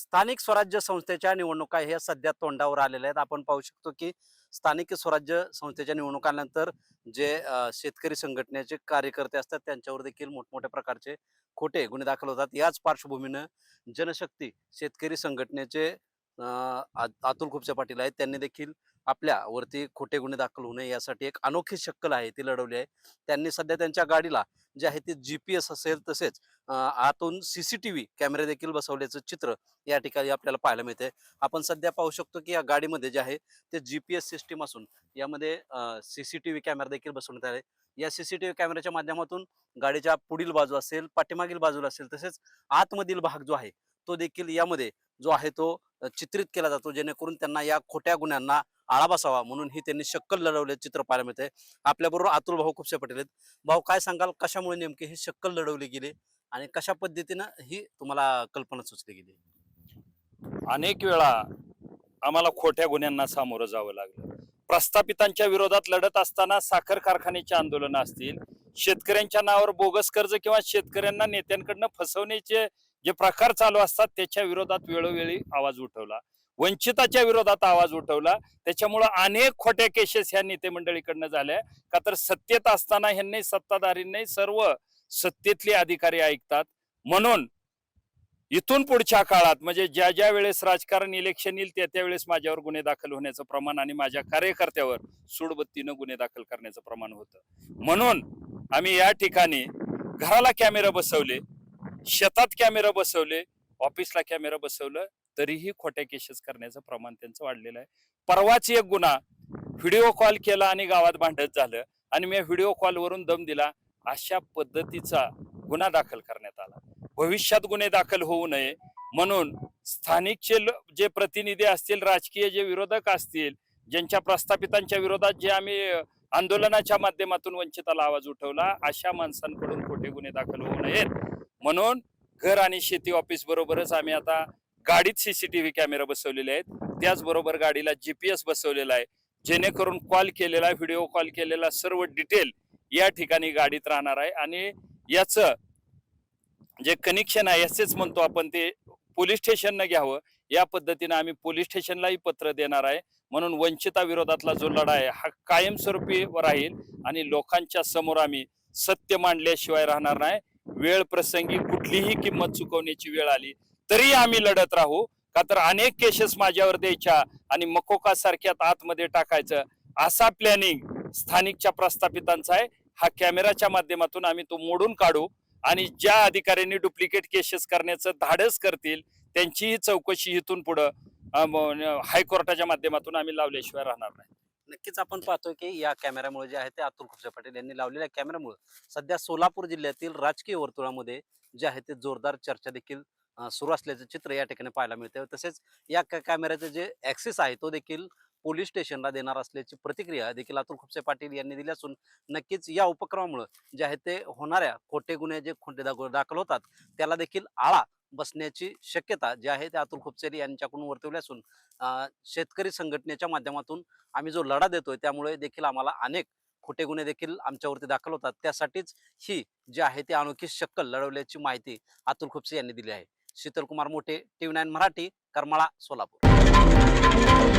स्थानिक स्वराज्य संस्थेच्या निवडणुका ह्या सध्या तोंडावर आलेल्या आहेत. आपण पाहू शकतो की स्थानिक स्वराज्य संस्थेच्या निवडणुकानंतर जे शेतकरी संघटनेचे कार्यकर्ते असतात त्यांच्यावर देखील मोठमोठ्या प्रकारचे खोटे गुन्हे दाखल होतात. याच पार्श्वभूमीनं जनशक्ती शेतकरी संघटनेचे आ- अतुल खुपसे पाटील आहेत. त्यांनी देखील आपल्यावरती खोटे गुन्हे दाखल होऊ नये यासाठी एक अनोखी शक्कल आहे ती लढवली आहे. त्यांनी सध्या त्यांच्या गाडीला जे आहे ते जी पी एस असेल तसेच आतून सी सी टी व्ही कॅमेरे देखील बसवल्याचं चित्र या ठिकाणी आपल्याला पाहायला मिळते आपण सध्या पाहू शकतो की या गाडीमध्ये जे आहे ते जी पी एस सिस्टीम असून यामध्ये C C T V camera देखील बसवण्यात आले. या सीसीटीव्ही कॅमेऱ्याच्या माध्यमातून गाडीच्या पुढील बाजू असेल पाठीमागील बाजूला असेल तसेच आतमधील भाग जो आहे तो देखील यामध्ये जो आहे तो चित्रित केला जातो जेणेकरून त्यांना या खोट्या गुन्ह्यांना आळा बसावा म्हणून ही त्यांनी शक्कल लढवले चित्र पाहायला मिळते आपल्याबरोबर अतुल भाऊ खुपसे पटेल आहेत. भाऊ काय सांगाल? कशामुळे नेमकी ही शक्कल लढवली गेली आणि कशा पद्धतीनं ही तुम्हाला कल्पना सुचली गेली? अनेक वेळा आम्हाला खोट्या गुन्ह्यांना सामोरं जावं लागलं. प्रस्थापितांच्या विरोधात लढत असताना साखर कारखान्याचे आंदोलन असतील शेतकऱ्यांच्या नावावर बोगस कर्ज किंवा शेतकऱ्यांना नेत्यांकडनं फसवण्याचे जे प्रकार चालू असतात त्याच्या विरोधात वेळोवेळी आवाज उठवला. वंचिताच्या विरोधात आवाज उठवला. त्याच्यामुळं अनेक खोट्या केसेस ह्या नेते मंडळीकडनं झाल्या. का तर सत्तेत असताना ह्यांनी सत्ताधारींनी सर्व सत्तेतले अधिकारी ऐकतात. म्हणून इथून पुढच्या काळात म्हणजे ज्या ज्या वेळेस राजकारण इलेक्शन येईल त्या त्यावेळेस माझ्यावर गुन्हे दाखल होण्याचं प्रमाण आणि माझ्या कार्यकर्त्यावर सूडबत्तीनं गुन्हे दाखल करण्याचं प्रमाण होतं. म्हणून आम्ही या ठिकाणी घराला कॅमेरा बसवले. शेतात कॅमेरा बसवले ऑफिसला कॅमेरा बसवलं तरीही खोट्या केसेस करण्याचं प्रमाण त्यांचं वाढलेलं आहे. परवाच एक गुन्हा व्हिडिओ कॉल केला आणि गावात भांडत झालं आणि मी व्हिडिओ कॉलवरून दम दिला अशा पद्धतीचा गुन्हा दाखल करण्यात आला. भविष्यात गुन्हे दाखल होऊ नये म्हणून स्थानिकचे जे प्रतिनिधी असतील राजकीय जे विरोधक असतील ज्यांच्या प्रस्थापितांच्या विरोधात जे आम्ही आंदोलनाच्या माध्यमातून वंचिताला आवाज उठवला अशा माणसांकडून खोटे गुन्हे दाखल होऊ नयेत. म्हणून घर आणि शेती ऑफिस बरोबरच आम्ही आता गाडीत सीसीटीव्ही कॅमेरा बसवलेले आहेत. त्याचबरोबर गाडीला जीपीएस बसवलेला आहे. जेणेकरून कॉल केलेला व्हिडिओ कॉल केलेला सर्व डिटेल या ठिकाणी गाडीत राहणार आहे. आणि याचं जे कनेक्शन आहे याचेच म्हणतो आपण ते पोलीस स्टेशननं घ्यावं. या पद्धतीनं आम्ही पोलीस स्टेशनलाही पत्र देणार आहे. म्हणून वंचिता विरोधातला जो लढा आहे हा कायमस्वरूपी राहील आणि लोकांच्या समोर आम्ही सत्य मांडल्याशिवाय राहणार नाही. वेळ प्रसंगी कुठलीही किंमत चुकवण्याची वेळ आली तरी आम्ही लढत राहू. का तर अनेक केसेस माझ्यावर द्यायच्या आणि मकोका सारख्यात आतमध्ये टाकायचं असा प्लॅनिंग स्थानिकच्या प्रस्थापितांचा आहे. हा कॅमेराच्या माध्यमातून आम्ही तो मोडून काढू आणि ज्या अधिकाऱ्यांनी डुप्लिकेट केसेस करण्याचं धाडस करतील त्यांचीही चौकशी इथून पुढं हायकोर्टाच्या माध्यमातून आम्ही लावल्याशिवाय राहणार नाही. नक्कीच आपण पाहतोय की या कॅमेऱ्यामुळे जे आहे ते अतुल खुपसे पाटील यांनी लावलेल्या कॅमेऱ्यामुळे सध्या सोलापूर जिल्ह्यातील राजकीय वर्तुळामध्ये जे आहे ते जोरदार चर्चा देखील सुरू असल्याचं चित्र या ठिकाणी पाहायला मिळते तसेच या कॅ- कॅमेऱ्याचे जे ऍक्सेस आहे तो देखील पोलीस स्टेशनला देणार असल्याची प्रतिक्रिया देखील अतुल खुपसे पाटील यांनी दिली असून नक्कीच या उपक्रमामुळे जे आहे ते होणाऱ्या खोटे गुन्हे जे खोटे दाखल होतात त्याला देखील आळा बसण्याची शक्यता जी आहे ते अतुल खुपसे यांच्याकडून वर्तवली असून शेतकरी संघटनेच्या माध्यमातून आम्ही जो लढा देतोय त्यामुळे देखील आम्हाला अनेक खोटे गुन्हे देखील आमच्यावरती दाखल होतात. त्यासाठीच ही जी आहे ती अनोखी शक्कल लढवल्याची माहिती अतुल खुपसे यांनी दिली आहे. Sheetal Kumar Mothe TV nine Marathi Karmala Solapur.